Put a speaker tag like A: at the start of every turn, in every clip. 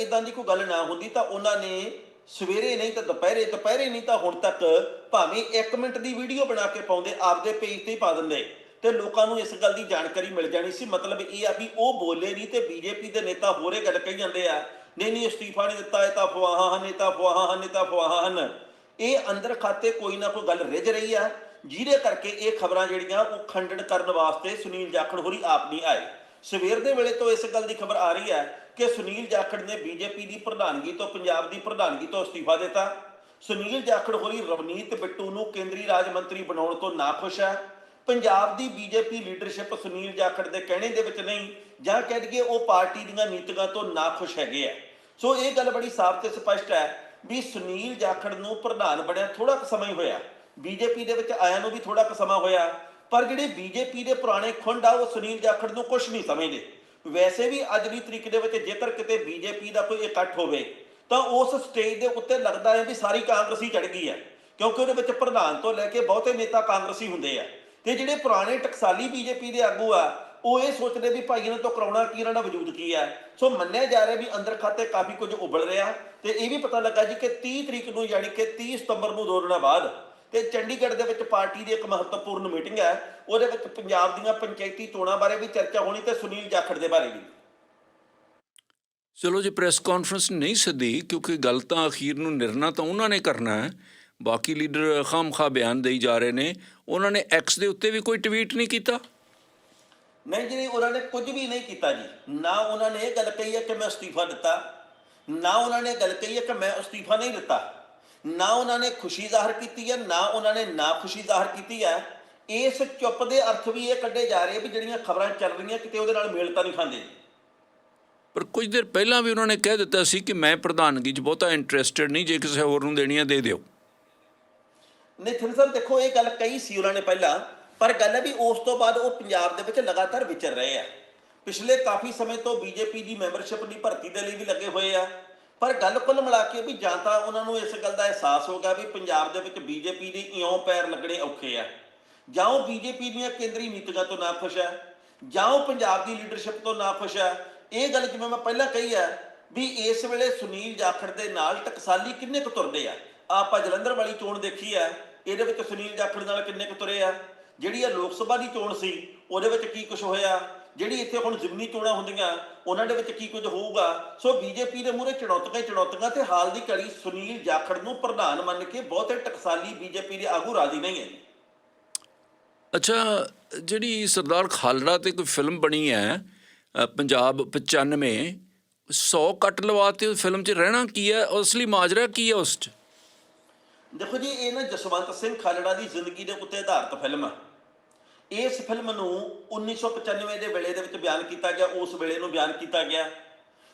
A: ਇਦਾਂ ਦੀ ਕੋਈ ਗੱਲ ਨਾ ਹੁੰਦੀ ਤਾਂ ਉਹਨਾਂ ਨੇ ਸਵੇਰੇ ਨਹੀਂ ਤਾਂ ਦੁਪਹਿਰੇ ਦੁਪਹਿਰੇ ਨਹੀਂ ਤਾਂ ਹੁਣ ਤੱਕ ਭਾਵੇਂ 1 ਮਿੰਟ ਦੀ ਵੀਡੀਓ ਬਣਾ ਕੇ ਪਾਉਂਦੇ, ਆਪਦੇ ਪੇਜ ਤੇ ਹੀ ਪਾ ਦਿੰਦੇ। ਤੇ ਲੋਕਾਂ ਨੂੰ ਇਸ ਗੱਲ ਦੀ ਜਾਣਕਾਰੀ ਮਿਲ ਜਾਣੀ ਸੀ। ਮਤਲਬ ਇਹ ਆ ਵੀ ਉਹ ਬੋਲੇ ਨਹੀਂ ਤੇ ਬੀਜੇਪੀ ਦੇ ਨੇਤਾ ਹੋਰੇ ਗੱਲ ਕਹੀ ਜਾਂਦੇ ਆ, ਨਹੀਂ ਨਹੀਂ, ਅਸਤੀਫਾ ਨਹੀਂ ਦਿੱਤਾ, ਇਹ ਤਾਂ ਅਫਵਾਹਾਂ ਹਨ, ਇਹ ਤਾਂ ਅਫਵਾਹਾਂ ਹਨ, ਇਹ ਤਾਂ ਅਫਵਾਹਾਂ ਹਨ। ਇਹ ਅੰਦਰ ਖਾਤੇ ਕੋਈ ਨਾ ਕੋਈ ਗੱਲ ਰਿੱਝ ਰਹੀ ਆ, ਜਿਹਦੇ ਕਰਕੇ ਇਹ ਖਬਰਾਂ ਜਿਹੜੀਆਂ ਉਹ ਖੰਡਨ ਕਰਨ ਵਾਸਤੇ ਸੁਨੀਲ ਜਾਖੜ ਹੋਰੀ ਆਪ ਨਹੀਂ ਆਏ। ਸਵੇਰ ਦੇ ਵੇਲੇ ਤੋਂ ਇਸ ਗੱਲ ਦੀ ਖਬਰ ਆ ਰਹੀ ਹੈ ਕਿ ਸੁਨੀਲ ਜਾਖੜ ਨੇ ਬੀਜੇਪੀ ਦੀ ਪ੍ਰਧਾਨਗੀ ਤੋਂ ਪੰਜਾਬ ਦੀ ਪ੍ਰਧਾਨਗੀ ਤੋਂ ਅਸਤੀਫਾ ਦਿੱਤਾ। ਸੁਨੀਲ ਜਾਖੜ ਹੋਰੀ ਰਵਨੀਤ ਬਿੱਟੂ ਨੂੰ ਕੇਂਦਰੀ ਰਾਜ ਮੰਤਰੀ ਬਣਾਉਣ ਤੋਂ ਨਾਖੁਸ਼ ਹੈ। ਪੰਜਾਬ ਦੀ ਬੀਜੇਪੀ ਲੀਡਰਸ਼ਿਪ ਸੁਨੀਲ ਜਾਖੜ ਦੇ ਕਹਿਣੇ ਦੇ ਵਿੱਚ ਨਹੀਂ, ਜਾਂ ਕਹਿ ਦਈਏ ਉਹ ਪਾਰਟੀ ਦੀਆਂ ਨੀਤੀਆਂ ਤੋਂ ਨਾਖੁਸ਼ ਹੈਗੇ ਆ। ਸੋ ਇਹ ਗੱਲ ਬੜੀ ਸਾਫ਼ ਤੇ ਸਪਸ਼ਟ ਹੈ ਵੀ ਸੁਨੀਲ ਜਾਖੜ ਨੂੰ ਪ੍ਰਧਾਨ ਬਣਿਆ ਥੋੜਾ ਕੁ ਸਮਾਂ ਹੀ ਹੋਇਆ। ਬੀਜੇਪੀ ਦੇ ਵਿੱਚ ਆਇਆ ਨੂੰ ਵੀ ਥੋੜਾ ਕੁ ਸਮਾਂ ਹੋਇਆ, ਪਰ ਜਿਹੜੇ ਬੀਜੇਪੀ ਦੇ ਪੁਰਾਣੇ ਖੁੰਡ ਆ, ਉਹ ਸੁਨੀਲ ਜਾਖੜ ਨੂੰ ਕੁਝ ਨਹੀਂ ਸਮਝਦੇ। ਵੈਸੇ ਵੀ ਅੱਜ ਦੀ ਤਰੀਕ ਦੇ ਵਿੱਚ ਜੇਕਰ ਕਿਤੇ ਬੀਜੇਪੀ ਦਾ ਕੋਈ ਇਕੱਠ ਹੋਵੇ, ਤਾਂ ਉਸ ਸਟੇਜ ਦੇ ਉੱਤੇ ਲੱਗਦਾ ਹੈ ਵੀ ਸਾਰੀ ਕਾਂਗਰਸੀ ਚੜ ਗਈ ਹੈ। ਕਿਉਂਕਿ ਉਹਦੇ ਵਿੱਚ ਪ੍ਰਧਾਨ ਤੋਂ ਲੈ ਕੇ ਬਹੁਤੇ ਨੇਤਾ ਕਾਂਗਰਸੀ ਹੁੰਦੇ ਆ। ਤੇ ਜਿਹੜੇ ਪੁਰਾਣੇ ਟਕਸਾਲੀ ਬੀਜੇਪੀ ਦੇ ਆਗੂ ਆ, ਉਹ ਇਹ ਸੋਚਦੇ ਵੀ ਭਾਈ ਇਹਨਾਂ ਤੋਂ ਕਰਾਉਣਾ ਕੀ, ਇਹਨਾਂ ਦਾ ਵਜੂਦ ਕੀ ਹੈ ਸੋ ਮੰਨਿਆ ਜਾ ਰਿਹਾ ਵੀ ਅੰਦਰ ਖਾਤੇ ਕਾਫੀ ਕੁਝ ਉਬਲ ਰਿਹਾ, ਤੇ ਇਹ ਵੀ ਪਤਾ ਲੱਗਾ ਜੀ ਕਿ 30 ਤਰੀਕ ਨੂੰ ਯਾਨੀ ਕਿ 30 ਸਤੰਬਰ ਨੂੰ ਦੋ ਦਿਨਾਂ ਬਾਅਦ ਤੇ ਚੰਡੀਗੜ੍ਹ ਦੇ ਵਿੱਚ ਪਾਰਟੀ ਦੀ ਇੱਕ ਮਹੱਤਵਪੂਰਨ ਮੀਟਿੰਗ ਹੈ ਉਹਦੇ ਵਿੱਚ ਪੰਜਾਬ ਦੀਆਂ ਪੰਚਾਇਤੀ ਚੋਣਾਂ ਬਾਰੇ ਵੀ ਚਰਚਾ ਹੋਣੀ ਤੇ ਸੁਨੀਲ ਜਾਖੜ ਦੇ ਬਾਰੇ ਵੀ।
B: ਚਲੋ ਜੀ ਪ੍ਰੈਸ ਕਾਨਫਰੰਸ ਨਹੀਂ ਸੱਦੀ ਕਿਉਂਕਿ ਗੱਲ ਤਾਂ ਅਖੀਰ ਨੂੰ ਨਿਰਣਾ ਤਾਂ ਉਹਨਾਂ ਨੇ ਕਰਨਾ ਹੈ। ਬਾਕੀ ਲੀਡਰ ਖਾਮਖਾ ਬਿਆਨ ਦੇਈ ਜਾ ਰਹੇ ਨੇ। ਉਹਨਾਂ ਨੇ ਐਕਸ ਦੇ ਉੱਤੇ ਵੀ ਕੋਈ ਟਵੀਟ ਨਹੀਂ ਕੀਤਾ?
A: ਨਹੀਂ ਜੀ ਉਹਨਾਂ ਨੇ ਕੁਝ ਵੀ ਨਹੀਂ ਕੀਤਾ ਜੀ। ਨਾ ਉਹਨਾਂ ਨੇ ਇਹ ਗੱਲ ਕਹੀ ਹੈ ਕਿ ਮੈਂ ਅਸਤੀਫਾ ਦਿੱਤਾ ਨਾ ਉਹਨਾਂ ਨੇ ਗੱਲ ਕਹੀ ਹੈ ਕਿ ਮੈਂ ਅਸਤੀਫਾ ਨਹੀਂ ਦਿੱਤਾ। ਨਾ ਉਹਨਾਂ ਨੇ ਖੁਸ਼ੀ ਜ਼ਾਹਰ ਕੀਤੀ ਹੈ ਨਾ ਉਹਨਾਂ ਨੇ ਨਾ ਖੁਸ਼ੀ ਜ਼ਾਹਰ ਕੀਤੀ ਹੈ। ਇਸ ਚੁੱਪ ਦੇ ਅਰਥ ਵੀ ਇਹ ਕੱਢੇ ਜਾ ਰਹੇ ਵੀ ਜਿਹੜੀਆਂ ਖਬਰਾਂ ਚੱਲ ਰਹੀਆਂ ਕਿਤੇ ਉਹਦੇ ਨਾਲ ਮੇਲ ਤਾਂ ਨਹੀਂ ਖਾਂਦੇ।
B: ਪਰ ਕੁਝ ਦੇਰ ਪਹਿਲਾਂ ਵੀ ਉਹਨਾਂ ਨੇ ਕਹਿ ਦਿੱਤਾ ਸੀ ਕਿ ਮੈਂ ਪ੍ਰਧਾਨਗੀ 'ਚ ਬਹੁਤਾ ਇੰਟਰਸਟਿਡ ਨਹੀਂ ਜੇ ਕਿਸੇ ਹੋਰ ਨੂੰ ਦੇਣੀਆਂ ਦੇ ਦਿਓ।
A: ਨਿਥਨ ਸਾਹਿਬ ਦੇਖੋ ਇਹ ਗੱਲ ਕਹੀ ਸੀ ਉਹਨਾਂ ਨੇ ਪਹਿਲਾਂ ਪਰ ਗੱਲ ਹੈ ਵੀ ਉਸ ਤੋਂ ਬਾਅਦ ਉਹ ਪੰਜਾਬ ਦੇ ਵਿੱਚ ਲਗਾਤਾਰ ਵਿਚਰ ਰਹੇ ਆ। ਪਿਛਲੇ ਕਾਫੀ ਸਮੇਂ ਤੋਂ ਬੀਜੇਪੀ ਦੀ ਮੈਂਬਰਸ਼ਿਪ ਦੀ ਭਰਤੀ ਦੇ ਲਈ ਵੀ ਲੱਗੇ ਹੋਏ ਆ। ਪਰ ਗੱਲ ਕੁੱਲ ਮਿਲਾ ਕੇ ਵੀ ਜਾਂ ਤਾਂ ਉਹਨਾਂ ਨੂੰ ਇਸ ਗੱਲ ਦਾ ਅਹਿਸਾਸ ਹੋ ਗਿਆ ਵੀ ਪੰਜਾਬ ਦੇ ਵਿੱਚ ਬੀਜੇਪੀ ਦੇ ਇਉਂ ਪੈਰ ਲੱਗਣੇ ਔਖੇ ਆ। ਜਾਂ ਉਹ ਬੀਜੇਪੀ ਦੀਆਂ ਕੇਂਦਰੀ ਨੀਤੀਆਂ ਤੋਂ ਨਾ ਖੁਸ਼ ਹੈ ਜਾਂ ਉਹ ਪੰਜਾਬ ਦੀ ਲੀਡਰਸ਼ਿਪ ਤੋਂ ਨਾ ਖੁਸ਼ ਹੈ ਇਹ ਗੱਲ ਜਿਵੇਂ ਮੈਂ ਪਹਿਲਾਂ ਕਹੀ ਹੈ ਵੀ ਇਸ ਵੇਲੇ ਸੁਨੀਲ ਜਾਖੜ ਦੇ ਨਾਲ ਟਕਸਾਲੀ ਕਿੰਨੇ ਕੁ ਤੁਰਦੇ ਆ? ਆਪਾਂ ਜਲੰਧਰ ਵਾਲੀ ਚੋਣ ਦੇਖੀ ਹੈ ਇਹਦੇ ਵਿੱਚ ਸੁਨੀਲ ਜਾਖੜ ਨਾਲ ਕਿੰਨੇ ਕੁ ਤੁਰੇ ਆ? ਜਿਹੜੀ ਆ ਲੋਕ ਸਭਾ ਦੀ ਚੋਣ ਸੀ, ਉਹਦੇ ਵਿੱਚ ਕੀ ਕੁਝ ਹੋਇਆ? ਜਿਹੜੀ ਇੱਥੇ ਹੁਣ ਜ਼ਿਮਨੀ ਚੋਣਾਂ ਹੁੰਦੀਆਂ ਉਹਨਾਂ ਦੇ ਵਿੱਚ ਕੀ ਕੁਝ ਹੋਊਗਾ? ਸੋ ਬੀਜੇਪੀ ਦੇ ਮੂਹਰੇ ਚੁਣੌਤੀਆਂ ਹੀ ਚੁਣੌਤੀਆਂ ਤੇ ਹਾਲ ਦੀ ਘੜੀ ਸੁਨੀਲ ਜਾਖੜ ਨੂੰ ਪ੍ਰਧਾਨ ਮੰਨ ਕੇ ਬਹੁਤੇ ਟਕਸਾਲੀ ਬੀਜੇਪੀ ਦੇ ਆਗੂ ਰਾਜ਼ੀ ਨਹੀਂ ਹੈ।
B: ਅੱਛਾ ਜਿਹੜੀ ਸਰਦਾਰ ਖਾਲੜਾ ਤੇ ਕੋਈ ਫਿਲਮ ਬਣੀ ਹੈ ਪੰਜਾਬ 95 100 ਕੱਟ ਲਵਾਤੇ ਉਸ ਫਿਲਮ 'ਚ ਰਹਿਣਾ ਕੀ ਹੈ? ਅਸਲੀ ਮਾਜਰਾ ਕੀ ਹੈ ਉਸ 'ਚ?
A: ਦੇਖੋ ਜੀ ਇਹ ਨਾ ਜਸਵੰਤ ਸਿੰਘ ਖਾਲੜਾ ਦੀ ਜ਼ਿੰਦਗੀ ਦੇ ਉੱਤੇ ਆਧਾਰਿਤ ਫਿਲਮ ਆ। ਇਸ ਫਿਲਮ ਨੂੰ 1995 ਦੇ ਵੇਲੇ ਦੇ ਵਿੱਚ ਬਿਆਨ ਕੀਤਾ ਗਿਆ, ਉਸ ਵੇਲੇ ਨੂੰ ਬਿਆਨ ਕੀਤਾ ਗਿਆ।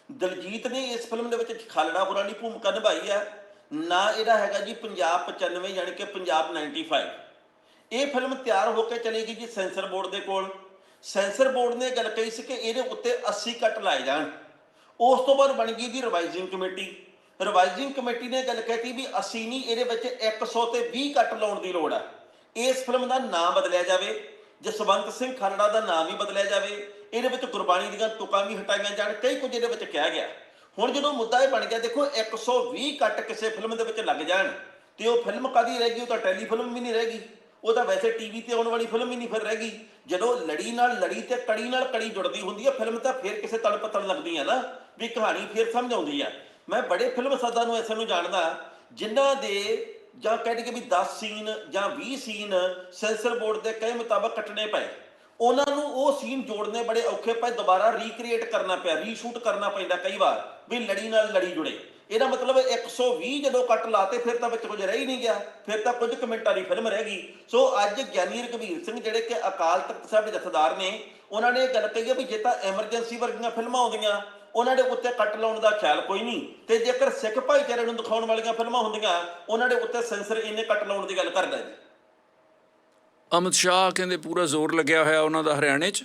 A: ਦਲਜੀਤ ਨੇ ਇਸ ਫਿਲਮ ਦੇ ਵਿੱਚ ਖਾਲੜਾ ਹੋਰਾਂ ਦੀ ਭੂਮਿਕਾ ਨਿਭਾਈ ਹੈ। ਨਾ ਇਹਦਾ ਹੈਗਾ ਜੀ ਪੰਜਾਬ 95 ਯਾਨੀ ਕਿ ਪੰਜਾਬ 95 ਇਹ ਫਿਲਮ ਤਿਆਰ ਹੋ ਕੇ ਚਲੀ ਗਈ ਜੀ ਸੈਂਸਰ ਬੋਰਡ ਦੇ ਕੋਲ। ਸੈਂਸਰ ਬੋਰਡ ਨੇ ਗੱਲ ਕਹੀ ਸੀ ਕਿ ਇਹਦੇ ਉੱਤੇ 80 ਕੱਟ ਲਾਏ ਜਾਣ। ਉਸ ਤੋਂ ਬਾਅਦ ਬਣ ਗਈ ਦੀ ਰਿਵਾਈਜ਼ਿੰਗ ਕਮੇਟੀ ਰਿਵਾਈਜ਼ਿੰਗ ਕਮੇਟੀ ਨੇ ਗੱਲ ਕਹਿਤੀ ਵੀ ਅਸੀਂ ਨਹੀਂ, ਇਹਦੇ ਵਿੱਚ 100 ਤੇ 20 ਕੱਟ ਲਾਉਣ ਦੀ ਲੋੜ ਹੈ ਇਸ ਫਿਲਮ ਦਾ ਨਾਮ ਬਦਲਿਆ ਜਾਵੇ। ਜਸਵੰਤ ਸਿੰਘ ਖਾਲੜਾ ਦਾ ਨਾਮ ਵੀ ਬਦਲਿਆ ਜਾਵੇ, ਇਹਦੇ ਵਿੱਚ ਗੁਰਬਾਣੀ ਦੀਆਂ ਤੁਕਾਂ ਵੀ ਹਟਾਈਆਂ ਜਾਣ, ਕਈ ਕੁਝ ਇਹਦੇ ਵਿੱਚ ਕਿਹਾ ਗਿਆ। ਹੁਣ ਜਦੋਂ ਮੁੱਦਾ ਇਹ ਬਣ ਗਿਆ, ਦੇਖੋ 120 ਕੱਟ ਕਿਸੇ ਫਿਲਮ ਦੇ ਵਿੱਚ ਲੱਗ ਜਾਣ, ਤੇ ਉਹ ਫਿਲਮ ਕਦੀ ਰਹਿ ਗਈ, ਉਹ ਤਾਂ ਟੈਲੀਫਿਲਮ ਵੀ ਨਹੀਂ ਰਹਿ ਗਈ, ਉਹ ਤਾਂ ਵੈਸੇ ਟੀਵੀ ਤੇ ਆਉਣ ਵਾਲੀ ਫਿਲਮ ਹੀ ਨਹੀਂ ਫਿਰ ਰਹਿ ਗਈ। ਜਦੋਂ ਲੜੀ ਨਾਲ ਲੜੀ ਤੇ ਕੜੀ ਨਾਲ ਕੜੀ ਜੁੜਦੀ ਹੁੰਦੀ ਹੈ ਫਿਲਮ ਤਾਂ ਫਿਰ ਕਿਸੇ ਤਲ ਪਤਲ ਲੱਗਦੀ ਹੈ ਨਾ, ਵੀ ਕਹਾਣੀ ਫਿਰ ਸਮਝ ਆਉਂਦੀ ਹੈ ਮੈਂ ਬੜੇ ਫਿਲਮ ਸਦਾ ਨੂੰ ਐਸੇ ਨੂੰ ਜਾਣਦਾ, ਜਿਨ੍ਹਾਂ ਦੇ ਜਾਂ ਕਹਿ ਦਈਏ ਵੀ 10 ਸੀਨ ਜਾਂ 20 ਸੀਨ ਸੈਂਸਰ ਬੋਰਡ ਦੇ ਕਹੇ ਮੁਤਾਬਕ ਕੱਟਣੇ ਪਏ। ਉਹਨਾਂ ਨੂੰ ਉਹ ਸੀਨ ਜੋੜਨੇ ਬੜੇ ਔਖੇ ਪਏ, ਦੁਬਾਰਾ ਰੀਕ੍ਰੀਏਟ ਕਰਨਾ ਪਿਆ ਰੀਸ਼ੂਟ ਕਰਨਾ ਪੈਂਦਾ ਕਈ ਵਾਰ, ਵੀ ਲੜੀ ਨਾਲ ਲੜੀ ਜੁੜੇ। ਇਹਦਾ ਮਤਲਬ 120 ਜਦੋਂ ਕੱਟ ਲਾਤੇ, ਫਿਰ ਤਾਂ ਵਿੱਚ ਕੁਝ ਰਹਿ ਹੀ ਨਹੀਂ ਗਿਆ, ਫਿਰ ਤਾਂ ਕੁਝ ਕੁ ਮਿੰਟਾਂ ਦੀ ਫਿਲਮ ਰਹਿ ਗਈ। ਸੋ ਅੱਜ ਗਿਆਨੀ ਰਘਵੀਰ ਸਿੰਘ ਜਿਹੜੇ ਕਿ ਅਕਾਲ ਤਖਤ ਸਾਹਿਬ ਦੇ ਜਥੇਦਾਰ ਨੇ, ਉਹਨਾਂ ਨੇ ਇਹ ਗੱਲ ਕਹੀ ਹੈ ਵੀ ਜੇ ਤਾਂ ਐਮਰਜੈਂਸੀ ਵਰਗੀਆਂ ਫਿਲਮਾਂ ਆਉਂਦੀਆਂ, ਉਹਨਾਂ ਦੇ ਉੱਤੇ ਕੱਟ ਲਾਉਣ ਦਾ ਖਿਆਲ ਕੋਈ ਨਹੀਂ। ਤੇ ਜੇਕਰ ਸਿੱਖ ਭਾਈਚਾਰੇ ਨੂੰ ਦਿਖਾਉਣ ਵਾਲੀਆਂ ਫਿਲਮਾਂ ਹੁੰਦੀਆਂ, ਉਹਨਾਂ ਦੇ ਉੱਤੇ ਸੈਂਸਰ ਇੰਨੇ ਕੱਟ ਲਾਉਣ ਦੀ ਗੱਲ ਕਰਦਾ ਜੀ
B: ਅਮਿਤ ਸ਼ਾਹ ਕਹਿੰਦੇ ਪੂਰਾ ਜ਼ੋਰ ਲੱਗਿਆ ਹੋਇਆ ਉਹਨਾਂ ਦਾ ਹਰਿਆਣੇ 'ਚ।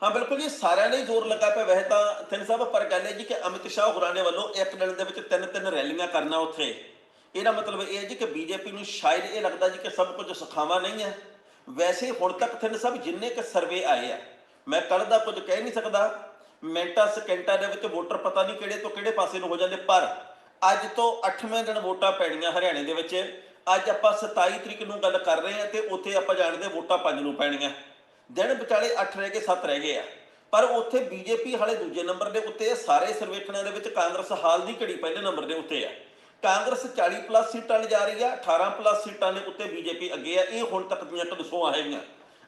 A: ਹਾਂ, ਬਿਲਕੁਲ ਜੀ, ਸਾਰਿਆਂ ਨੇ ਜ਼ੋਰ ਲੱਗਾ ਪਿਆ। ਵੈਸੇ ਤਾਂ ਤਿੰਨ ਸਾਹਿਬ ਪਰ ਗੱਲ ਹੈ ਜੀ ਕਿ ਅਮਿਤ ਸ਼ਾਹ ਹੋਰਾਂ ਵੱਲੋਂ ਇੱਕ ਦਿਨ ਦੇ ਵਿੱਚ ਤਿੰਨ ਤਿੰਨ ਰੈਲੀਆਂ ਕਰਨਾ ਉੱਥੇ। ਇਹਦਾ ਮਤਲਬ ਇਹ ਹੈ ਜੀ ਕਿ ਬੀਜੇਪੀ ਨੂੰ ਸ਼ਾਇਦ ਇਹ ਲੱਗਦਾ ਜੀ ਕਿ ਸਭ ਕੁਝ ਸੁਖਾਵਾ ਨਹੀਂ ਹੈ। ਵੈਸੇ ਹੁਣ ਤੱਕ ਥਿੰਨ ਸਾਹਿਬ ਜਿੰਨੇ ਕ ਸਰਵੇ ਆਏ ਆ, ਮੈਂ ਕੱਲ ਦਾ ਕੁਝ ਕਹਿ ਨਹੀਂ ਸਕਦਾ। ਮਿੰਟਾਂ, ਸਕਿੰਟਾਂ ਦੇ ਵਿੱਚ ਵੋਟਰ ਪਤਾ ਨਹੀਂ ਕਿਹੜੇ ਤੋਂ ਕਿਹੜੇ ਪਾਸੇ ਨੂੰ ਹੋ ਜਾਂਦੇ, ਪਰ ਅੱਜ ਤੋਂ 8ਵੇਂ ਦਿਨ ਵੋਟਾਂ ਪੈਣੀਆਂ ਹਰਿਆਣੇ ਦੇ ਵਿੱਚ। ਅੱਜ ਆਪਾਂ 27 ਤਰੀਕ ਨੂੰ ਗੱਲ ਕਰ ਰਹੇ ਹਾਂ ਤੇ ਉੱਥੇ ਆਪਾਂ ਜਾਣਦੇ ਵੋਟਾਂ ਪੰਜ ਨੂੰ ਪੈਣੀਆਂ। ਦਿਨ ਵਿਚਾਲੇ 8 ਰਹਿ ਗਏ 7 ਰਹਿ ਗਏ ਆ। ਪਰ ਉੱਥੇ ਬੀਜੇਪੀ ਹਾਲੇ ਦੂਜੇ ਨੰਬਰ ਦੇ ਉੱਤੇ ਹੈ ਸਾਰੇ ਸਰਵੇਖਣਾਂ ਦੇ ਵਿੱਚ ਕਾਂਗਰਸ ਹਾਲ ਦੀ ਘੜੀ ਪਹਿਲੇ ਨੰਬਰ ਦੇ ਉੱਤੇ ਆ। ਕਾਂਗਰਸ 40 ਪਲੱਸ ਸੀਟਾਂ ਲਿਜਾ ਰਹੀ ਆ 18 ਪਲੱਸ ਸੀਟਾਂ ਦੇ ਉੱਤੇ ਬੀਜੇਪੀ ਅੱਗੇ ਆ। ਇਹ ਹੁਣ ਤੱਕ ਦੀਆਂ ਕਦਸੋਂ ਹੈਗੀਆਂ।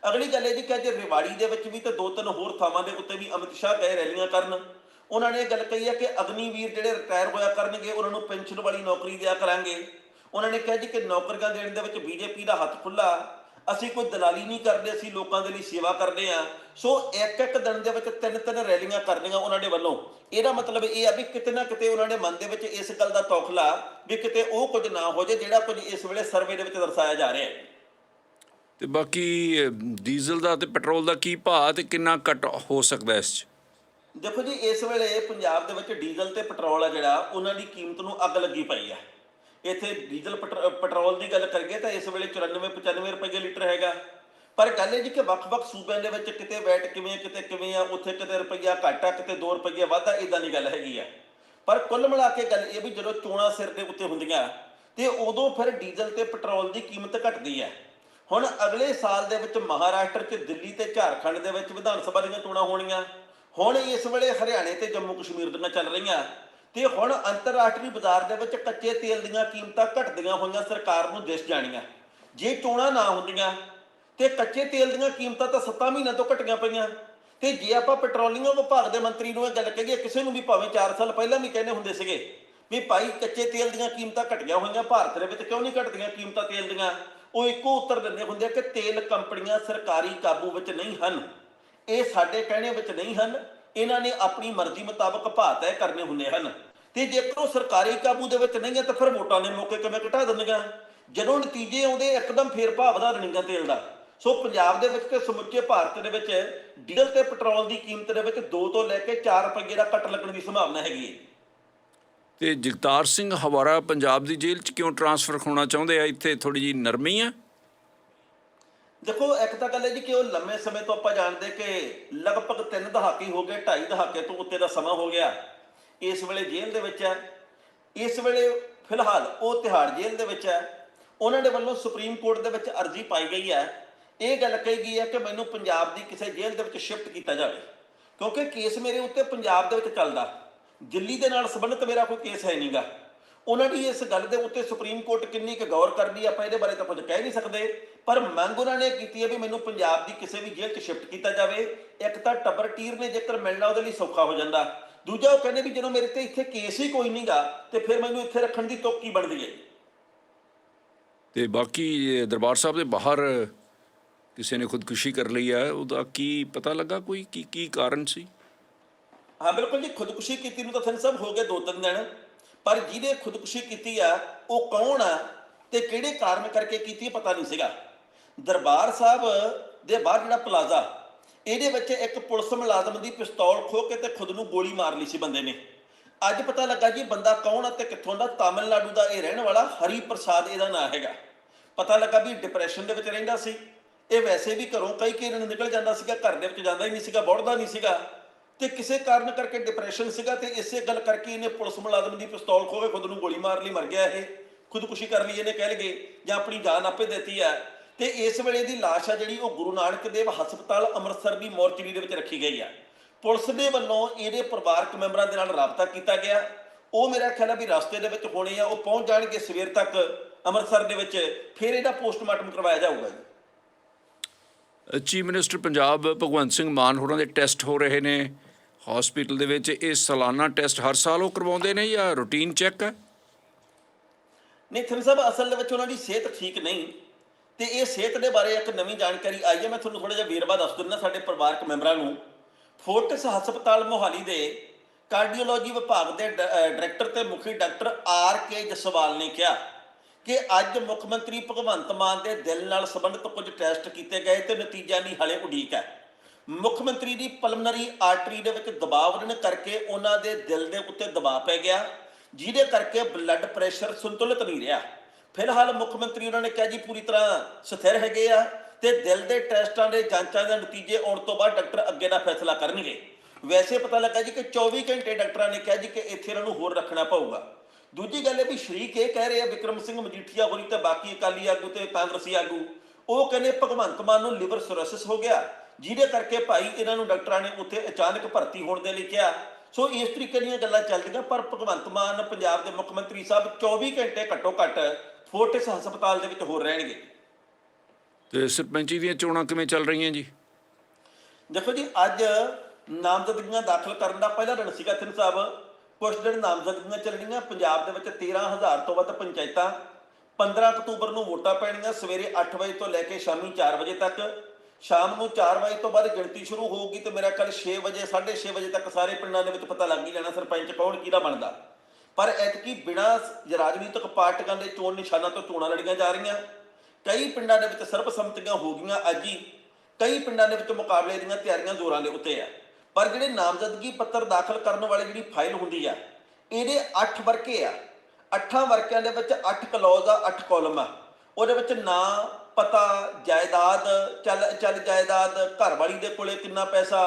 A: ਅਗਲੀ ਗੱਲ ਇਹ ਜੀ ਕਿ ਅੱਜ ਰਿਵਾੜੀ ਦੇ ਵਿੱਚ ਵੀ ਤੇ ਦੋ ਤਿੰਨ ਹੋਰ ਥਾਵਾਂ ਦੇ ਉੱਤੇ ਵੀ ਅਮਿਤ ਸ਼ਾਹ ਗਏ ਰੈਲੀਆਂ ਕਰਨ। ਉਹਨਾਂ ਨੇ ਇਹ ਗੱਲ ਕਹੀ ਹੈ ਕਿ ਅਗਨੀਵੀਰ ਜਿਹੜੇ ਰਿਟਾਇਰ ਹੋਇਆ ਕਰਨਗੇ, ਉਹਨਾਂ ਨੂੰ ਪੈਨਸ਼ਨ ਵਾਲੀ ਨੌਕਰੀ ਦਿਆ ਕਰਾਂਗੇ। ਉਹਨਾਂ ਨੇ ਕਿਹਾ ਜੀ ਕਿ ਨੌਕਰੀਆਂ ਦੇਣ ਦੇ ਵਿੱਚ ਬੀਜੇਪੀ ਦਾ ਹੱਥ ਖੁੱਲਾ ਅਸੀਂ ਕੋਈ ਦਲਾਲੀ ਨਹੀਂ ਕਰਦੇ ਅਸੀਂ ਲੋਕਾਂ ਦੇ ਲਈ ਸੇਵਾ ਕਰਦੇ ਆ ਸੋ ਇੱਕ ਇੱਕ ਦਿਨ ਦੇ ਵਿੱਚ ਤਿੰਨ ਤਿੰਨ ਰੈਲੀਆਂ ਕਰਨੀਆਂ ਉਹਨਾਂ ਦੇ ਵੱਲੋਂ। ਇਹਦਾ ਮਤਲਬ ਇਹ ਆ ਵੀ ਕਿਤੇ ਨਾ ਕਿਤੇ ਉਹਨਾਂ ਦੇ ਮਨ ਦੇ ਵਿੱਚ ਇਸ ਗੱਲ ਦਾ ਤੌਖਲਾ ਵੀ ਕਿਤੇ ਉਹ ਕੁਝ ਨਾ ਹੋ ਜਾਏ ਜਿਹੜਾ ਕੁਝ ਇਸ ਵੇਲੇ ਸਰਵੇ ਦੇ ਵਿੱਚ ਦਰਸਾਇਆ ਜਾ ਰਿਹਾ ਹੈ।
B: ਤੇ ਬਾਕੀ ਡੀਜ਼ਲ ਦਾ ਤੇ ਪੈਟਰੋਲ ਦਾ ਕੀ ਭਾਅ ਤੇ ਕਿੰਨਾ ਕੱਟ ਹੋ ਸਕਦਾ ਇਸ 'ਚ?
A: ਦੇਖੋ ਜੀ ਇਸ ਵੇਲੇ ਪੰਜਾਬ ਦੇ ਵਿੱਚ ਡੀਜ਼ਲ ਤੇ ਪੈਟਰੋਲ ਆ ਜਿਹੜਾ ਉਹਨਾਂ ਦੀ ਕੀਮਤ ਨੂੰ ਅੱਗ ਲੱਗੀ ਪਈ ਆ। ਇੱਥੇ ਡੀਜ਼ਲ ਪੈਟਰ- ਪੈਟਰੋਲ ਦੀ ਗੱਲ ਕਰੀਏ ਤਾਂ ਇਸ ਵੇਲੇ 94 95 ਰੁਪਏ ਲੀਟਰ ਹੈਗਾ। ਪਰ ਗੱਲ ਇਹ ਜੀ ਕਿ ਵੱਖ-ਵੱਖ ਸੂਬਿਆਂ ਦੇ ਵਿੱਚ ਕਿਤੇ ਵੈਟ ਕਿਵੇਂ, ਕਿਤੇ ਕਿਵੇਂ ਆ, ਉੱਥੇ ਕਿਤੇ ਰੁਪਈਆ ਘੱਟ ਆ, ਕਿਤੇ 2 ਰੁਪਈਆ ਵੱਧ ਆ ਇਦਾਂ ਦੀ ਗੱਲ ਹੈਗੀ ਆ। ਪਰ ਕੁੱਲ ਮਿਲਾ ਕੇ ਗੱਲ ਇਹ ਵੀ ਜਦੋਂ ਚੋਣਾਂ ਸਿਰ ਦੇ ਉੱਤੇ ਹੁੰਦੀਆਂ, ਤੇ ਉਦੋਂ ਫਿਰ ਡੀਜ਼ਲ ਤੇ ਪੈਟਰੋਲ ਦੀ ਕੀਮਤ ਘਟਦੀ ਹੈ ਹੁਣ ਅਗਲੇ ਸਾਲ ਦੇ ਵਿੱਚ ਮਹਾਰਾਸ਼ਟਰ 'ਚ, ਦਿੱਲੀ ਤੇ ਝਾਰਖੰਡ ਦੇ ਵਿੱਚ ਵਿਧਾਨ ਸਭਾ ਦੀਆਂ ਚੋਣਾਂ ਹੋਣੀਆਂ। ਹੁਣ ਇਸ ਵੇਲੇ ਹਰਿਆਣੇ ਤੇ ਜੰਮੂ ਕਸ਼ਮੀਰ ਦੀਆਂ ਚੱਲ ਰਹੀਆਂ। ਤੇ ਹੁਣ ਅੰਤਰਰਾਸ਼ਟਰੀ ਬਾਜ਼ਾਰ ਦੇ ਵਿੱਚ ਕੱਚੇ ਤੇਲ ਦੀਆਂ ਕੀਮਤਾਂ ਘਟਦੀਆਂ ਹੋਈਆਂ ਸਰਕਾਰ ਨੂੰ ਦਿਸ ਜਾਣੀਆਂ। ਜੇ ਚੋਣਾਂ ਨਾ ਹੁੰਦੀਆਂ, ਤੇ ਕੱਚੇ ਤੇਲ ਦੀਆਂ ਕੀਮਤਾਂ ਤਾਂ 7 ਮਹੀਨਿਆਂ ਤੋਂ ਘਟੀਆਂ ਪਈਆਂ। ਤੇ ਜੇ ਆਪਾਂ ਪੈਟਰੋਲੀਅਮ ਵਿਭਾਗ ਦੇ ਮੰਤਰੀ ਨੂੰ ਇਹ ਗੱਲ ਕਹੀਏ, ਕਿਸੇ ਨੂੰ ਵੀ ਭਾਵੇਂ 4 ਸਾਲ ਪਹਿਲਾਂ ਵੀ ਕਹਿੰਦੇ ਹੁੰਦੇ ਸੀਗੇ ਵੀ ਭਾਈ ਕੱਚੇ ਤੇਲ ਦੀਆਂ ਕੀਮਤਾਂ ਘਟੀਆਂ ਹੋਈਆਂ, ਭਾਰਤ ਦੇ ਵਿੱਚ ਕਿਉਂ ਨਹੀਂ ਘਟਦੀਆਂ ਕੀਮਤਾਂ ਤੇਲ ਦੀਆਂ? ਉਹ ਇੱਕੋ ਉੱਤਰ ਦਿੰਦੇ ਹੁੰਦੇ ਆ ਕਿ ਤੇਲ ਕੰਪਨੀਆਂ ਸਰਕਾਰੀ ਕਾਬੂ ਵਿੱਚ ਨਹੀਂ ਹਨ। ਇਹ ਸਾਡੇ ਕਹਿਣੇ ਵਿੱਚ ਨਹੀਂ ਹਨ। ਇਹਨਾਂ ਨੇ ਆਪਣੀ ਮਰਜ਼ੀ ਮੁਤਾਬਕ ਭਾਅ ਤੈਅ ਕਰਨੇ ਹੁੰਦੇ ਹਨ। ਤੇ ਜੇਕਰ ਉਹ ਸਰਕਾਰੀ ਕਾਬੂ ਦੇ ਵਿੱਚ ਨਹੀਂ ਹੈ, ਤਾਂ ਫਿਰ ਵੋਟਾਂ ਦੇ ਮੌਕੇ ਕਿਵੇਂ ਘਟਾ ਦਿੰਦੀਆਂ? ਜਦੋਂ ਨਤੀਜੇ ਆਉਂਦੇ, ਇੱਕਦਮ ਫੇਰ ਭਾਅ ਵਧਾ ਦੇਣੀਆਂ ਤੇਲ ਦਾ। ਸੋ ਪੰਜਾਬ ਦੇ ਵਿੱਚ ਤੇ ਸਮੁੱਚੇ ਭਾਰਤ ਦੇ ਵਿੱਚ ਡੀਜ਼ਲ ਤੇ ਪੈਟਰੋਲ ਦੀ ਕੀਮਤ ਦੇ ਵਿੱਚ 2 ਤੋਂ ਲੈ ਕੇ 4 ਰੁਪਏ ਦਾ ਕੱਟ ਲੱਗਣ ਦੀ ਸੰਭਾਵਨਾ ਹੈਗੀ ਹੈ।
B: ਤੇ ਜਗਤਾਰ ਸਿੰਘ ਹਵਾਰਾ ਪੰਜਾਬ ਦੀ ਜੇਲ੍ਹ 'ਚ ਕਿਉਂ ਟਰਾਂਸਫਰ ਹੋਣਾ ਚਾਹੁੰਦੇ ਆ? ਇੱਥੇ ਥੋੜੀ ਜੀ ਨਰਮੀ ਆ।
A: ਦੇਖੋ, ਇੱਕ ਤਾਂ ਗੱਲ ਹੈ ਜੀ ਕਿ ਉਹ ਲੰਮੇ ਸਮੇਂ ਤੋਂ ਆਪਾਂ ਜਾਣਦੇ ਕਿ ਲਗਭਗ 3 ਦਹਾਕੇ ਹੋ ਗਏ 2.5 ਦਹਾਕੇ ਤੋਂ ਉੱਤੇ ਦਾ ਸਮਾਂ ਹੋ ਗਿਆ। ਇਸ ਵੇਲੇ ਜੇਲ੍ਹ ਦੇ ਵਿੱਚ ਹੈ। ਇਸ ਵੇਲੇ ਫਿਲਹਾਲ ਉਹ ਤਿਹਾੜ ਜੇਲ੍ਹ ਦੇ ਵਿੱਚ ਹੈ। ਉਹਨਾਂ ਦੇ ਵੱਲੋਂ ਸੁਪਰੀਮ ਕੋਰਟ ਦੇ ਵਿੱਚ ਅਰਜ਼ੀ ਪਾਈ ਗਈ ਹੈ। ਇਹ ਗੱਲ ਕਹੀ ਗਈ ਹੈ ਕਿ ਮੈਨੂੰ ਪੰਜਾਬ ਦੀ ਕਿਸੇ ਜੇਲ੍ਹ ਦੇ ਵਿੱਚ ਸ਼ਿਫਟ ਕੀਤਾ ਜਾਵੇ। ਕਿਉਂਕਿ ਕੇਸ ਮੇਰੇ ਉੱਤੇ ਪੰਜਾਬ ਦੇ ਵਿੱਚ ਚੱਲਦਾ। ਦਿੱਲੀ ਦੇ ਨਾਲ ਸੰਬੰਧਿਤ ਮੇਰਾ ਕੋਈ ਕੇਸ ਹੈ ਨਹੀਂਗਾ ਉਹਨਾਂ ਦੀ ਇਸ ਗੱਲ ਦੇ ਉੱਤੇ ਸੁਪਰੀਮ ਕੋਰਟ ਕਿੰਨੀ ਕੁ ਗੌਰ ਕਰਦੀ ਆਪਾਂ ਇਹਦੇ ਬਾਰੇ ਤਾਂ ਕੁਝ ਕਹਿ ਨਹੀਂ ਸਕਦੇ। ਪਰ ਮੰਗ ਉਹਨਾਂ ਨੇ ਕੀਤੀ ਹੈ ਵੀ ਮੈਨੂੰ ਪੰਜਾਬ ਦੀ ਕਿਸੇ ਵੀ ਜੇਲ੍ਹ 'ਚ ਸ਼ਿਫਟ ਕੀਤਾ ਜਾਵੇ। ਇੱਕ ਤਾਂ ਟੱਬਰ ਟੀਰ ਨੇ ਜੇਕਰ ਮਿਲਣਾ ਉਹਦੇ ਲਈ ਸੌਖਾ ਹੋ ਜਾਂਦਾ। ਦੂਜਾ ਉਹ ਕਹਿੰਦੇ ਵੀ ਜਦੋਂ ਮੇਰੇ ਤੇ ਇੱਥੇ ਕੇਸ ਹੀ ਕੋਈ ਨਹੀਂਗਾ ਤੇ ਫਿਰ ਮੈਨੂੰ ਇੱਥੇ ਰੱਖਣ ਦੀ ਤੁੱਕ ਬਣਦੀ ਹੈ।
B: ਤੇ ਬਾਕੀ ਦਰਬਾਰ ਸਾਹਿਬ ਦੇ ਬਾਹਰ ਕਿਸੇ ਨੇ ਖੁਦਕੁਸ਼ੀ ਕਰ ਲਈ ਹੈ ਉਹਦਾ ਕੀ ਪਤਾ ਲੱਗਾ ਕੋਈ? ਕੀ ਕੀ ਕਾਰਨ ਸੀ?
A: ਹਾਂ ਬਿਲਕੁਲ ਜੀ ਖੁਦਕੁਸ਼ੀ ਕੀਤੀ ਨੂੰ ਤਾਂ ਥਨ ਸਭ ਹੋ ਗਏ ਦੋ ਤਿੰਨ ਦਿਨ। ਪਰ ਜਿਹਨੇ ਖੁਦਕੁਸ਼ੀ ਕੀਤੀ ਆ, ਉਹ ਕੌਣ ਆ ਤੇ ਕਿਹੜੇ ਕਾਰਨ ਕਰਕੇ ਕੀਤੀ ਹੈ ਪਤਾ ਨਹੀਂ ਸੀਗਾ। ਦਰਬਾਰ ਸਾਹਿਬ ਦੇ ਬਾਹਰ ਜਿਹੜਾ ਪਲਾਜ਼ਾ, ਇਹਦੇ ਵਿੱਚ ਇੱਕ ਪੁਲਿਸ ਮੁਲਾਜ਼ਮ ਦੀ ਪਿਸਤੌਲ ਖੋ ਕੇ ਤੇ ਖੁਦ ਨੂੰ ਗੋਲੀ ਮਾਰ ਲਈ ਸੀ ਬੰਦੇ ਨੇ। ਅੱਜ ਪਤਾ ਲੱਗਾ ਜੀ ਬੰਦਾ ਕੌਣ ਆ ਤੇ ਕਿੱਥੋਂ ਦਾ, ਤਾਮਿਲਨਾਡੂ ਦਾ ਇਹ ਰਹਿਣ ਵਾਲਾ ਹਰੀ ਪ੍ਰਸਾਦ ਇਹਦਾ ਨਾਂ ਹੈਗਾ। ਪਤਾ ਲੱਗਾ ਵੀ ਡਿਪਰੈਸ਼ਨ ਦੇ ਵਿੱਚ ਰਹਿੰਦਾ ਸੀ। ਇਹ ਵੈਸੇ ਵੀ ਘਰੋਂ ਕਈ ਕਈ ਦਿਨ ਨਿਕਲ ਜਾਂਦਾ ਸੀਗਾ, ਘਰ ਦੇ ਵਿੱਚ ਜਾਂਦਾ ਹੀ ਨਹੀਂ ਸੀਗਾ ਬੋੜਦਾ ਨਹੀਂ ਸੀਗਾ। ਤੇ ਕਿਸੇ ਕਾਰਨ ਕਰਕੇ ਡਿਪਰੈਸ਼ਨ ਸੀਗਾ ਤੇ ਇਸੇ ਗੱਲ ਕਰਕੇ ਇਹਨੇ ਪੁਲਿਸ ਮੁਲਾਜ਼ਮ ਦੀ ਪਿਸਤੌਲ ਖੋਹ ਕੇ ਖੁਦ ਨੂੰ ਗੋਲੀ ਮਾਰ ਲਈ, ਮਰ ਗਿਆ ਇਹ। ਖੁਦਕੁਸ਼ੀ ਕਰ ਲਈ, ਇਹਨੇ ਕਹਿ ਲਗੇ ਜਾਂ ਆਪਣੀ ਜਾਨ ਆਪੇ ਦਿੱਤੀ ਆ ਤੇ ਇਸ ਵੇਲੇ ਦੀ ਲਾਸ਼ ਆ ਜਿਹੜੀ, ਉਹ ਗੁਰੂ ਨਾਨਕ ਦੇਵ ਹਸਪਤਾਲ ਅੰਮ੍ਰਿਤਸਰ ਦੀ ਮੋਰਚਰੀ ਦੇ ਵਿੱਚ ਰੱਖੀ ਗਈ ਆ। ਪੁਲਿਸ ਦੇ ਵੱਲੋਂ ਇਹਦੇ ਪਰਿਵਾਰਕ ਮੈਂਬਰਾਂ ਦੇ ਨਾਲ ਰਾਬਤਾ ਕੀਤਾ ਗਿਆ। ਉਹ ਮੇਰਾ ਖਿਆਲ ਹੈ ਵੀ ਰਸਤੇ ਦੇ ਵਿੱਚ ਹੋਣੇ ਆ, ਉਹ ਪਹੁੰਚ ਜਾਣਗੇ ਸਵੇਰ ਤੱਕ ਅੰਮ੍ਰਿਤਸਰ ਦੇ ਵਿੱਚ, ਫਿਰ ਇਹਦਾ ਪੋਸਟਮਾਰਟਮ ਕਰਵਾਇਆ ਜਾਊਗਾ ਜੀ।
B: ਚੀਫ ਮਿਨਿਸਟਰ ਪੰਜਾਬ ਭਗਵੰਤ ਸਿੰਘ ਮਾਨ ਹੋਰਾਂ ਦੇ ਟੈਸਟ ਹੋ ਰਹੇ ਨੇ। ਹਸਪੀਟਲ ਦੇ ਵਿੱਚ ਇਹ ਸਾਲਾਨਾ ਟੈਸਟ ਹਰ ਸਾਲ ਉਹ ਕਰਵਾਉਂਦੇ ਨੇ ਜਾਂ ਰੂਟੀਨ ਚੈੱਕ ਹੈ?
A: ਨਹੀਂ ਥਿਮ ਸਾਹਿਬ, ਅਸਲ ਦੇ ਵਿੱਚ ਉਹਨਾਂ ਦੀ ਸਿਹਤ ਠੀਕ ਨਹੀਂ ਤੇ ਇਹ ਸਿਹਤ ਦੇ ਬਾਰੇ ਇੱਕ ਨਵੀਂ ਜਾਣਕਾਰੀ ਆਈ ਹੈ। ਮੈਂ ਤੁਹਾਨੂੰ ਥੋੜਾ ਜਿਹਾ ਵੇਰਵਾ ਦੱਸ ਦਿੰਦਾ ਸਾਡੇ ਪਰਿਵਾਰਕ ਮੈਂਬਰਾਂ ਨੂੰ। ਫੋਰਟਿਸ ਹਸਪਤਾਲ ਮੋਹਾਲੀ ਦੇ ਕਾਰਡੀਓਲੋਜੀ ਵਿਭਾਗ ਦੇ ਡਾਇਰੈਕਟਰ ਤੇ ਮੁਖੀ ਡਾਕਟਰ ਆਰ ਕੇ ਜਸਵਾਲ ਨੇ ਕਿਹਾ ਕਿ ਅੱਜ ਮੁੱਖ ਮੰਤਰੀ ਭਗਵੰਤ ਮਾਨ ਦੇ ਦਿਲ ਨਾਲ ਸੰਬੰਧਿਤ ਕੁਝ ਟੈਸਟ ਕੀਤੇ ਗਏ ਤੇ ਨਤੀਜਾ ਨਹੀਂ ਹਲੇ ਉਡੀਕ ਹੈ। ਮੁੱਖ ਮੰਤਰੀ ਦੀ ਪਲਮਨਰੀ ਆਰਟਰੀ ਦੇ ਵਿੱਚ ਦਬਾਅ ਵਧਣ ਕਰਕੇ ਉਹਨਾਂ ਦੇ ਦਿਲ ਦੇ ਉੱਤੇ ਦਬਾਅ ਪੈ ਗਿਆ, ਜਿਹਦੇ ਕਰਕੇ ਬਲੱਡ ਪ੍ਰੈਸ਼ਰ ਸੰਤੁਲਿਤ ਨਹੀਂ ਰਿਹਾ। ਫਿਲਹਾਲ ਮੁੱਖ ਮੰਤਰੀ ਉਹਨਾਂ ਨੇ ਕਿਹਾ ਜੀ, ਪੂਰੀ ਤਰ੍ਹਾਂ ਸਥਿਰ ਹੈਗੇ ਆ ਤੇ ਦਿਲ ਦੇ ਟੈਸਟਾਂ ਦੇ ਜਾਂਚਾਂ ਦੇ ਨਤੀਜੇ ਆਉਣ ਤੋਂ ਬਾਅਦ ਡਾਕਟਰ ਅੱਗੇ ਦਾ ਫੈਸਲਾ ਕਰਨਗੇ। ਵੈਸੇ ਪਤਾ ਲੱਗਾ ਜੀ ਕਿ 24 ਘੰਟੇ ਡਾਕਟਰਾਂ ਨੇ ਕਿਹਾ ਜੀ ਕਿ ਇੱਥੇ ਇਹਨਾਂ ਨੂੰ ਹੋਰ ਰੱਖਣਾ ਪਊਗਾ। ਦੂਜੀ ਗੱਲ ਇਹ ਵੀ ਸ਼ਰੀਕ ਇਹ ਕਹਿ ਰਹੇ ਆ, ਵਿਕਰਮ ਸਿੰਘ ਮਜੀਠੀਆ ਹੋਰੀ ਤੇ ਬਾਕੀ ਅਕਾਲੀ ਆਗੂ ਤੇ ਕਾਂਗਰਸੀ ਆਗੂ, ਉਹ ਕਹਿੰਦੇ ਭਗਵੰਤ ਮਾਨ ਨੂੰ ਲਿਵਰ ਸਰੋਸਿਸ ਹੋ ਗਿਆ। ਜਿਹਦੇ ਕਰਕੇ ਭਾਈ ਇਹਨਾਂ ਨੂੰ ਡਾਕਟਰਾਂ ਨੇ ਉੱਥੇ ਅਚਾਨਕ ਭਰਤੀ ਹੋਣ ਦੇ ਲਈ ਕਿਹਾ। ਸੋ ਇਸ ਤਰੀਕੇ ਦੀਆਂ ਗੱਲਾਂ ਚੱਲਦੀਆਂ ਪਰ ਭਗਵੰਤ ਮਾਨ ਪੰਜਾਬ ਦੇ ਮੁੱਖ ਮੰਤਰੀ ਸਾਹਿਬ 24 ਘੰਟੇ ਘੱਟੋ ਘੱਟ ਫੋਰਟਿਸ ਹਸਪਤਾਲ ਦੇ ਵਿੱਚ ਹੋਰ ਰਹਿਣਗੇ।
B: ਤੇ ਸਰਪੰਚੀ ਦੀਆਂ ਚੋਣਾਂ ਕਿਵੇਂ ਚੱਲ ਰਹੀਆਂ ਜੀ?
A: ਦੇਖੋ ਜੀ ਅੱਜ ਨਾਮਜ਼ਦਗੀਆਂ ਦਾਖਲ ਕਰਨ ਦਾ ਪਹਿਲਾ ਦਿਨ ਸੀਗਾ ਸਿੰਘ ਸਾਹਿਬ। ਕੁਝ ਦਿਨ ਨਾਮਜ਼ਦਗੀਆਂ ਚੱਲਣੀਆਂ ਪੰਜਾਬ ਦੇ ਵਿੱਚ 13000 ਤੋਂ ਵੱਧ ਪੰਚਾਇਤਾਂ। 15 ਅਕਤੂਬਰ ਨੂੰ ਵੋਟਾਂ ਪੈਣੀਆਂ ਸਵੇਰੇ 8 ਵਜੇ ਤੋਂ ਲੈ ਕੇ ਸ਼ਾਮੀ 4 ਵਜੇ ਤੱਕ। ਸ਼ਾਮ ਨੂੰ 4 ਵਜੇ ਤੋਂ ਬਾਅਦ ਗਿਣਤੀ ਸ਼ੁਰੂ ਹੋਊਗੀ ਤੇ ਮੇਰਾ ਕੱਲ 6 ਵਜੇ 6:30 ਵਜੇ ਤੱਕ ਸਾਰੇ ਪਿੰਡਾਂ ਦੇ ਵਿੱਚ ਪਤਾ ਲੱਗ ਹੀ ਜਾਣਾ ਸਰਪੰਚ ਕੌਣ ਕਿਹਦਾ ਬਣਦਾ। ਪਰ ਐਤਕੀ ਬਿਨਾਂ ਰਾਜਨੀਤਿਕ ਪਾਰਟੀਆਂ ਦੇ ਚੋਣ ਨਿਸ਼ਾਨਾਂ ਤੋਂ ਚੋਣਾਂ ਲੜੀਆਂ ਜਾ ਰਹੀਆਂ। ਕਈ ਪਿੰਡਾਂ ਦੇ ਵਿੱਚ ਸਰਬਸੰਮਤੀਆਂ ਹੋ ਗਈਆਂ ਅੱਜ ਹੀ। ਕਈ ਪਿੰਡਾਂ ਦੇ ਵਿੱਚ ਮੁਕਾਬਲੇ ਦੀਆਂ ਤਿਆਰੀਆਂ ਜ਼ੋਰਾਂ ਦੇ ਉੱਤੇ ਆ। ਪਰ ਜਿਹੜੇ ਨਾਮਜ਼ਦਗੀ ਪੱਤਰ ਦਾਖਲ ਕਰਨ ਵਾਲੇ ਜਿਹੜੀ ਫਾਈਲ ਹੁੰਦੀ ਆ, ਇਹਦੇ 8 ਵਰਕੇ ਆ। 8 ਵਰਕਿਆਂ ਦੇ ਵਿੱਚ 8 ਕਲੌਜ਼ ਆ 8 ਕਾਲਮ ਆ। ਉਹਦੇ ਵਿੱਚ ਨਾਂ ਪਤਾ ਜਾਇਦਾਦ, ਚੱਲ ਚੱਲ ਜਾਇਦਾਦ ਘਰ ਵਾਲੀ ਦੇ ਕੋਲੇ ਕਿੰਨਾ ਪੈਸਾ,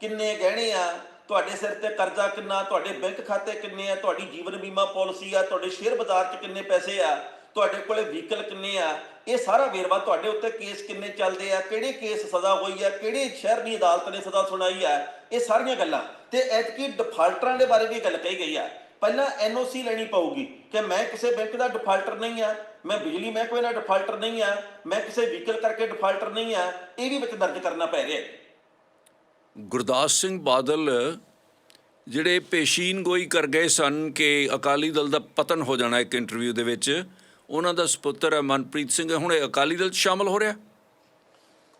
A: ਕਿੰਨੇ ਗਹਿਣੇ ਆ, ਤੁਹਾਡੇ ਸਿਰ ਤੇ ਕਰਜ਼ਾ ਕਿੰਨਾ, ਤੁਹਾਡੇ ਬੈਂਕ ਖਾਤੇ ਕਿੰਨੇ ਆ, ਤੁਹਾਡੀ ਜੀਵਨ ਬੀਮਾ ਪਾਲਿਸੀ ਆ, ਤੁਹਾਡੇ ਸ਼ੇਅਰ ਬਾਜ਼ਾਰ 'ਚ ਕਿੰਨੇ ਪੈਸੇ ਆ, ਤੁਹਾਡੇ ਕੋਲੇ ਵਹੀਕਲ ਕਿੰਨੇ ਆ, ਇਹ ਸਾਰਾ ਵੇਰਵਾ ਤੁਹਾਡੇ ਉੱਤੇ ਕੇਸ ਕਿੰਨੇ ਚੱਲਦੇ ਆ, ਕਿਹੜੇ ਕੇਸ ਸਜ਼ਾ ਹੋਈ ਆ, ਕਿਹੜੇ ਸ਼ਹਿਰ ਦੀ ਅਦਾਲਤ ਨੇ ਸਜ਼ਾ ਸੁਣਾਈ ਆ, ਇਹ ਸਾਰੀਆਂ ਗੱਲਾਂ। ਤੇ ਐਤਕੀ ਡਿਫਾਲਟਰਾਂ ਦੇ ਬਾਰੇ ਵੀ ਗੱਲ ਕਹੀ ਗਈ ਆ। ਪਹਿਲਾਂ ਐਨਓਸੀ ਲੈਣੀ ਪਊਗੀ ਕਿ ਮੈਂ ਕਿਸੇ ਬੈਂਕ ਦਾ ਡਿਫਾਲਟਰ ਨਹੀਂ ਆ ਮੈਂ ਬਿਜਲੀ ਮਹਿਕਮੇ ਦਾ ਡਿਫਾਲਟਰ ਨਹੀਂ ਆ ਮੈਂ ਕਿਸੇ ਵਹੀਕਲ ਕਰਕੇ ਡਿਫਾਲਟਰ ਨਹੀਂ ਆ ਇਹ ਵੀ ਵਿੱਚ ਦਰਜ ਕਰਨਾ ਪੈ ਰਿਹਾ
B: ਗੁਰਦਾਸ ਸਿੰਘ ਬਾਦਲ ਜਿਹੜੇ ਪੇਸ਼ੀਨ ਗੋਈ ਕਰ ਗਏ ਸਨ ਕਿ ਅਕਾਲੀ ਦਲ ਦਾ ਪਤਨ ਹੋ ਜਾਣਾ ਇੱਕ ਇੰਟਰਵਿਊ ਦੇ ਵਿੱਚ ਉਹਨਾਂ ਦਾ ਸੁਪੁੱਤਰ ਹੈ ਮਨਪ੍ਰੀਤ ਸਿੰਘ ਹੁਣ ਇਹ ਅਕਾਲੀ ਦਲ 'ਚ ਸ਼ਾਮਲ ਹੋ ਰਿਹਾ?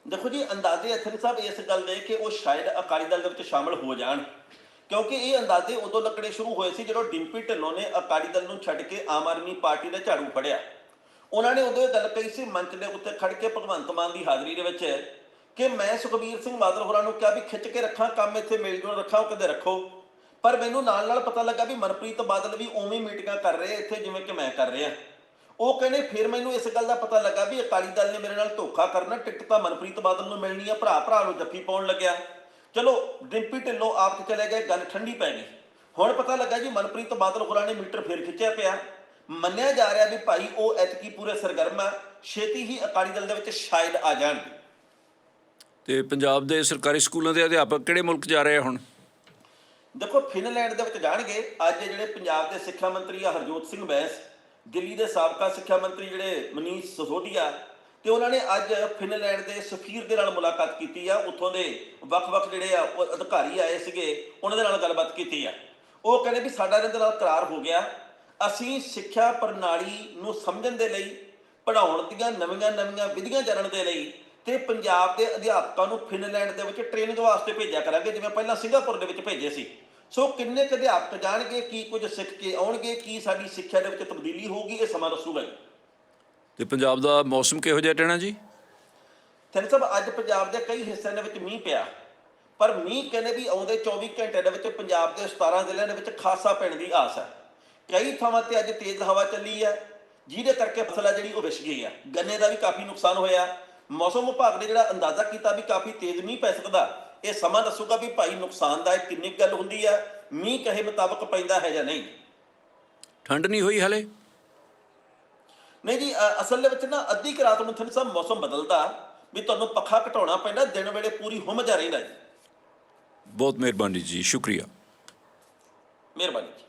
A: ਦੇਖੋ ਜੀ ਅੰਦਾਜ਼ੇ ਅਥਨ ਸਾਹਿਬ ਇਸ ਗੱਲ ਦੇ ਕਿ ਉਹ ਸ਼ਾਇਦ ਅਕਾਲੀ ਦਲ ਦੇ ਵਿੱਚ ਸ਼ਾਮਲ ਹੋ ਜਾਣ। ਕਿਉਂਕਿ ਇਹ ਅੰਦਾਜ਼ੇ ਉਦੋਂ ਲੱਗਣੇ ਸ਼ੁਰੂ ਹੋਏ ਸੀ ਜਦੋਂ ਡਿੰਪੀ ਢਿੱਲੋਂ ਨੇ ਅਕਾਲੀ ਦਲ ਨੂੰ ਛੱਡ ਕੇ ਆਮ ਆਦਮੀ ਪਾਰਟੀ ਦਾ ਝਾੜੂ ਫੜਿਆ। ਉਹਨਾਂ ਨੇ ਉਦੋਂ ਇਹ ਗੱਲ ਕਹੀ ਸੀ, ਮੰਚ ਦੇ ਉੱਤੇ ਖੜ ਕੇ ਭਗਵੰਤ ਮਾਨ ਦੀ ਹਾਜ਼ਰੀ ਦੇ ਵਿੱਚ ਕਿ ਮੈਂ ਸੁਖਬੀਰ ਸਿੰਘ ਬਾਦਲ ਹੋਰਾਂ ਨੂੰ ਕਿਹਾ ਵੀ ਖਿੱਚ ਕੇ ਰੱਖਾਂ, ਕੰਮ ਇੱਥੇ ਮੇਲ ਜੋਲ ਰੱਖਾਂ, ਉਹ ਕਦੇ ਰੱਖੋ। ਪਰ ਮੈਨੂੰ ਨਾਲ ਨਾਲ ਪਤਾ ਲੱਗਾ ਵੀ ਮਨਪ੍ਰੀਤ ਬਾਦਲ ਵੀ ਉਵੇਂ ਮੀਟਿੰਗਾਂ ਕਰ ਰਹੇ ਇੱਥੇ ਜਿਵੇਂ ਕਿ ਮੈਂ ਕਰ ਰਿਹਾ। ਉਹ ਕਹਿੰਦੇ ਫਿਰ ਮੈਨੂੰ ਇਸ ਗੱਲ ਦਾ ਪਤਾ ਲੱਗਾ ਵੀ ਅਕਾਲੀ ਦਲ ਨੇ ਮੇਰੇ ਨਾਲ ਧੋਖਾ ਕਰਨਾ, ਟਿਕਟ ਤਾਂ ਮਨਪ੍ਰੀਤ ਬਾਦਲ ਨੂੰ ਮਿਲਣੀ ਆ, ਭਰਾ ਭਰਾ ਨੂੰ ਜੱਫੀ ਪਾਉਣ ਲੱਗਿਆ। ਚਲੋ ਡਿੰਪੀ ਢਿੱਲੋਂ ਆਪ ਤੇ ਚਲੇ ਗਏ, ਗੱਲ ਠੰਡੀ ਪੈ ਗਈ। ਹੁਣ ਪਤਾ ਲੱਗਾ ਜੀ ਮਨਪ੍ਰੀਤ ਬਾਦਲ ਹੋਰਾਂ ਨੇ ਮੀਟਰ ਫੇਰ ਖਿੱਚਿਆ ਪਿਆ। ਮੰਨਿਆ ਜਾ ਰਿਹਾ ਵੀ ਭਾਈ ਉਹ ਐਤਕੀ ਪੂਰੇ ਸਰਗਰਮ ਆ ਛੇਤੀ ਹੀ ਅਕਾਲੀ ਦਲ ਦੇ ਵਿੱਚ ਸ਼ਾਇਦ ਆ ਜਾਣਗੇ।
B: ਤੇ ਪੰਜਾਬ ਦੇ ਸਰਕਾਰੀ ਸਕੂਲਾਂ ਦੇ ਅਧਿਆਪਕ ਕਿਹੜੇ ਮੁਲਕ ਜਾ ਰਹੇ ਹੁਣ?
A: ਦੇਖੋ ਫਿਨਲੈਂਡ ਦੇ ਵਿੱਚ ਜਾਣਗੇ। ਅੱਜ ਜਿਹੜੇ ਪੰਜਾਬ ਦੇ ਸਿੱਖਿਆ ਮੰਤਰੀ ਆ ਹਰਜੋਤ ਸਿੰਘ ਬੈਂਸ ਦਿੱਲੀ ਦੇ ਸਾਬਕਾ ਸਿੱਖਿਆ ਮੰਤਰੀ ਜਿਹੜੇ ਮਨੀਸ਼ ਸਿਸੋਦੀਆ ਤੇ ਉਹਨਾਂ ਨੇ ਅੱਜ ਫਿਨਲੈਂਡ ਦੇ ਸਫੀਰ ਦੇ ਨਾਲ ਮੁਲਾਕਾਤ ਕੀਤੀ ਆ। ਉੱਥੋਂ ਦੇ ਵੱਖ-ਵੱਖ ਜਿਹੜੇ ਆ ਉਹ ਅਧਿਕਾਰੀ ਆਏ ਸੀਗੇ ਉਹਨਾਂ ਦੇ ਨਾਲ ਗੱਲਬਾਤ ਕੀਤੀ ਆ। ਉਹ ਕਹਿੰਦੇ ਵੀ ਸਾਡਾ ਦੇ ਨਾਲ ਕਰਾਰ ਹੋ ਗਿਆ। ਅਸੀਂ ਸਿੱਖਿਆ ਪ੍ਰਣਾਲੀ ਨੂੰ ਸਮਝਣ ਦੇ ਲਈ ਪੜ੍ਹਾਉਣ ਦੀਆਂ ਨਵੀਆਂ-ਨਵੀਆਂ ਵਿਧੀਆਂ ਜਾਣਨ ਦੇ ਲਈ ਤੇ ਪੰਜਾਬ ਦੇ ਅਧਿਆਪਕਾਂ ਨੂੰ ਫਿਨਲੈਂਡ ਦੇ ਵਿੱਚ ਟ੍ਰੇਨਿੰਗ ਵਾਸਤੇ ਭੇਜਿਆ ਕਰਾਂਗੇ ਜਿਵੇਂ ਪਹਿਲਾਂ ਸਿੰਗਾਪੁਰ ਦੇ ਵਿੱਚ ਭੇਜੇ ਸੀ। ਸੋ ਕਿੰਨੇ ਕੁ ਅਧਿਆਪਕ ਜਾਣਗੇ ਕੀ ਕੁਝ ਸਿੱਖ ਕੇ ਆਉਣਗੇ ਕੀ ਸਾਡੀ ਸਿੱਖਿਆ ਦੇ ਵਿੱਚ ਤਬਦੀਲੀ ਹੋਊਗੀ ਇਹ ਸਮਾਂ ਦੱਸੂਗਾ ਜੀ।
B: ਤੇ ਪੰਜਾਬ ਦਾ ਮੌਸਮ ਕਿਹੋ ਜਿਹਾ ਟਹਿਣਾ ਜੀ?
A: ਥੈਂਕ ਸਾਹਿਬ ਅੱਜ ਪੰਜਾਬ ਦੇ ਕਈ ਹਿੱਸਿਆਂ ਦੇ ਵਿੱਚ ਮੀਂਹ ਪਿਆ। ਪਰ ਮੀਂਹ ਕਹਿੰਦੇ ਵੀ ਆਉਂਦੇ 24 ਘੰਟੇ ਦੇ ਵਿੱਚ ਪੰਜਾਬ ਦੇ 17 ਜ਼ਿਲ੍ਹਿਆਂ ਦੇ ਵਿੱਚ ਖਾਸਾ ਪੈਣ ਦੀ ਆਸ ਹੈ। ਕਈ ਥਾਵਾਂ ਤੇ ਅੱਜ ਤੇਜ਼ ਹਵਾ ਚੱਲੀ ਹੈ ਜਿਹਦੇ ਕਰਕੇ ਫਸਲ ਆ ਜਿਹੜੀ ਉਹ ਵਿਛ ਗਈ ਆ ਗੰਨੇ ਦਾ ਵੀ ਕਾਫੀ ਨੁਕਸਾਨ ਹੋਇਆ। ਮੌਸਮ ਵਿਭਾਗ ਨੇ ਜਿਹੜਾ ਅੰਦਾਜ਼ਾ ਕੀਤਾ ਵੀ ਕਾਫੀ ਤੇਜ਼ ਮੀਂਹ ਪੈ ਸਕਦਾ। ਇਹ ਸਮਾਂ ਦੱਸੂਗਾ ਵੀ ਭਾਈ ਨੁਕਸਾਨਦਾਇਕ ਕਿੰਨੀ ਕੁ ਗੱਲ ਹੁੰਦੀ ਹੈ ਮੀਂਹ ਕਹੇ ਮੁਤਾਬਕ ਪੈਂਦਾ ਹੈ ਜਾਂ ਨਹੀਂ।
B: ਠੰਡ ਨਹੀਂ ਹੋਈ ਹਲੇ?
A: ਨਹੀਂ ਜੀ ਅਸਲ ਦੇ ਵਿੱਚ ਨਾ ਅੱਧੀ ਕੁ ਰਾਤ ਨੂੰ ਥਨ ਸਾਹਿਬ ਮੌਸਮ ਬਦਲਦਾ ਵੀ ਤੁਹਾਨੂੰ ਪੱਖਾ ਘਟਾਉਣਾ ਪੈਂਦਾ ਦਿਨ ਵੇਲੇ ਪੂਰੀ ਹੁੰਮ ਜਾ ਰਹਿੰਦਾ ਜੀ।
B: ਬਹੁਤ ਮਿਹਰਬਾਨੀ ਜੀ ਸ਼ੁਕਰੀਆ।